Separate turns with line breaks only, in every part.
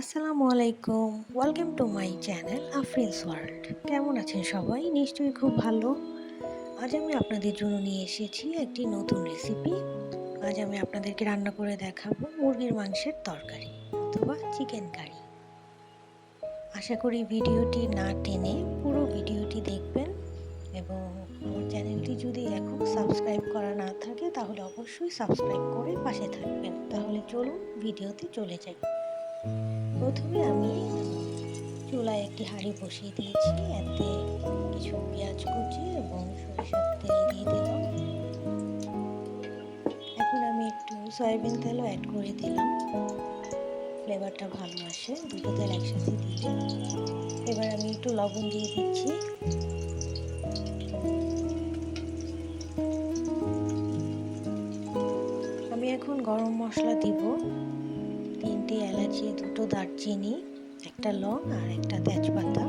আসসালামু আলাইকুম welcome to my channel Afrin's world কেমন আছেন সবাই? নিশ্চয়ই খুব ভালো। আজ আমি আপনাদের জন্য নিয়ে এসেছি একটি নতুন রেসিপি আজ আমি আপনাদেরকে রান্না করে দেখাবো মুরগির মাংসের তরকারি অথবা চিকেন কারি আশা করি ভিডিওটি না টেনে পুরো ভিডিওটি দেখবেন এবং আমার চ্যানেলটি যদি এখন সাবস্ক্রাইব করা না থাকে, তাহলে অবশ্যই সাবস্ক্রাইব করে পাশে থাকবেন। তাহলে চলুন ভিডিওতে চলে যাই। প্রথমে আমি চুলায় একটি হাঁড়ি বসিয়ে দিয়েছি, এতে কিছু পেঁয়াজ কুচি এবং সরিষার তেল দিয়ে দিলাম। এখন আমি একটু সয়াবিন তেলও অ্যাড করে দিলাম। ফ্লেভারটা ভালো আসে, দুটো তেল একসাথে দিয়ে এবার আমি একটু লবণ দিয়ে দিচ্ছি। আমি এখন গরম মশলা দিব। তিনটে এলাচি, দুটো দারচিনি, একটা লং আর একটা তেজপাতা।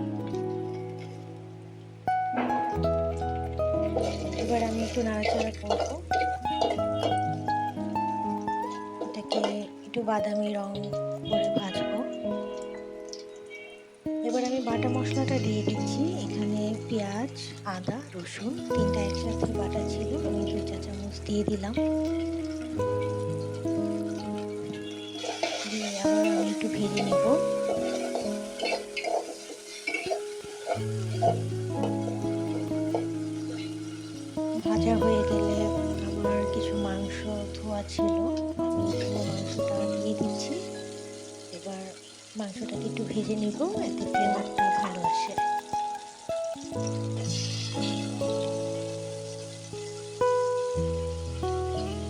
এবার আমি একটু নাড়াচাড়া করব। এটাকে একটু বাদামি রং করে ভাজবো। এবার আমি বাটা মশলাটা দিয়ে দিচ্ছি। এখানে পেঁয়াজ, আদা, রসুন, তিনটা একসাথে বাটা ছিল। আমি দুই চা চামচ দিয়ে দিলাম। ভাজা হয়ে গেলে আমার কিছু মাংস, ধোয়া ছিল। মাংসটা দিয়ে দিচ্ছি। এবার মাংসটাকে একটু ভেজে নিব, এতে ফ্লেভারটা ভালো আসে।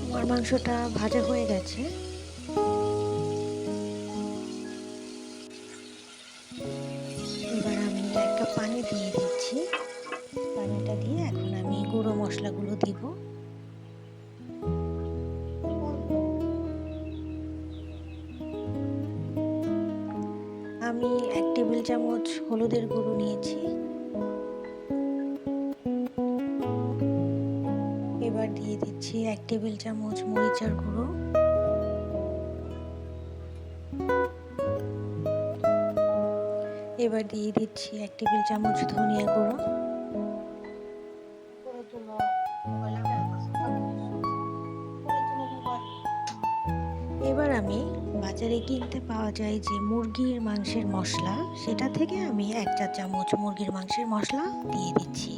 আমার মাংসটা ভাজা হয়ে গেছে। মশলাগুলো দিব। আমি এক টেবিল চামচ হলুদের গুঁড়ো নিয়েছি। এবার দিয়ে দিচ্ছি এক টেবিল চামচ মরিচার গুঁড়ো। এবার দিয়ে দিচ্ছি এক টেবিল চামচ ধনিয়া গুঁড়ো। আমি বাজারে কিনতে পাওয়া যায় যে মুরগির মাংসের মশলা, সেটা থেকে আমি এক চা চামচ মুরগির মাংসের মশলা দিয়ে দিচ্ছি।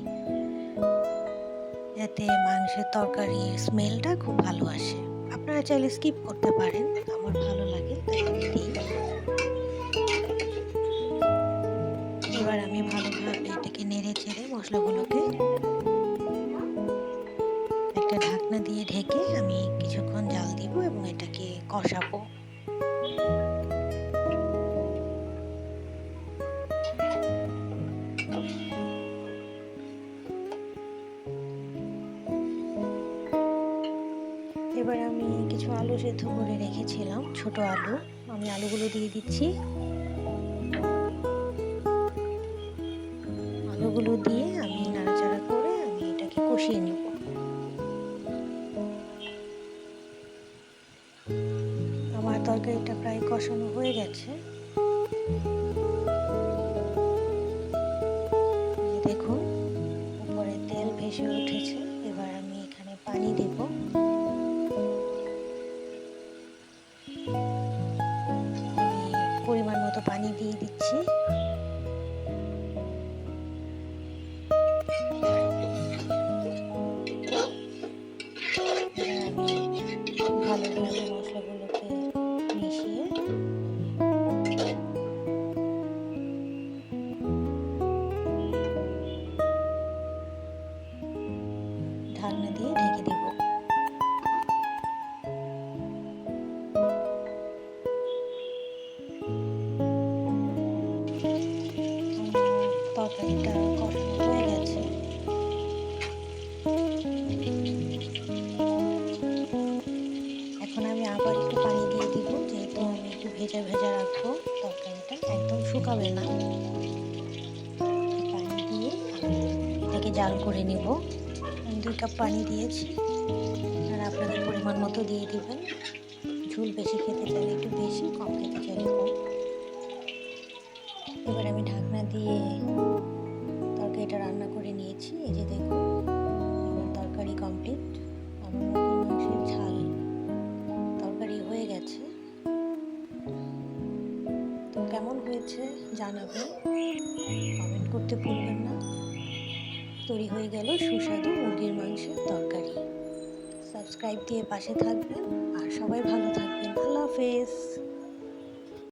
যাতে মাংসের তরকারির স্মেলটা খুব ভালো আসে। আপনারা চাইলে স্কিপ করতে পারেন, আমার ভালো লাগে এবার আমি ভালোভাবে এটাকে নেড়ে চেড়ে মশলাগুলোকে ঢাকনা দিয়ে ঢেকে আমি কিছুক্ষণ জাল দিব এবং এটাকে কষাবো। এবার আমি কিছু আলু সেদ্ধ করে রেখেছিলাম, ছোট আলু। আমি আলুগুলো দিয়ে দিচ্ছি। আলুগুলো দিয়ে আমি নাড়াচাড়া করে আমি এটাকে কষিয়ে নেব। আমার তরকারিটা প্রায় কষানো হয়ে গেছে। দেখুন, উপরে তেল ভেসে উঠেছে। এবার আমি এখানে পানি দেব। পরিমাণ মতো পানি দিয়ে দিচ্ছি। শুকাবে না। পানি দিয়ে এটাকে জাল করে নিব। দুই কাপ পানি দিয়েছি। আর আপনাদের পরিমাণ মতো দিয়ে দেবেন। ঝুল বেশি খেতে চাইলে একটু বেশি কম খেতে চাইলে কম। আমি ঢাকনা দিয়ে তরকারিটা রান্না করে নিয়েছি। এই যে দেখুন জানাবেন। কমেন্ট করতে ভুলবেন না। তৈরি হয়ে গেল সুস্বাদু মুরগির মাংসের তরকারি। সাবস্ক্রাইব দিয়ে পাশে থাকবেন। আর সবাই ভালো থাকবেন। আল্লাহ হাফেজ।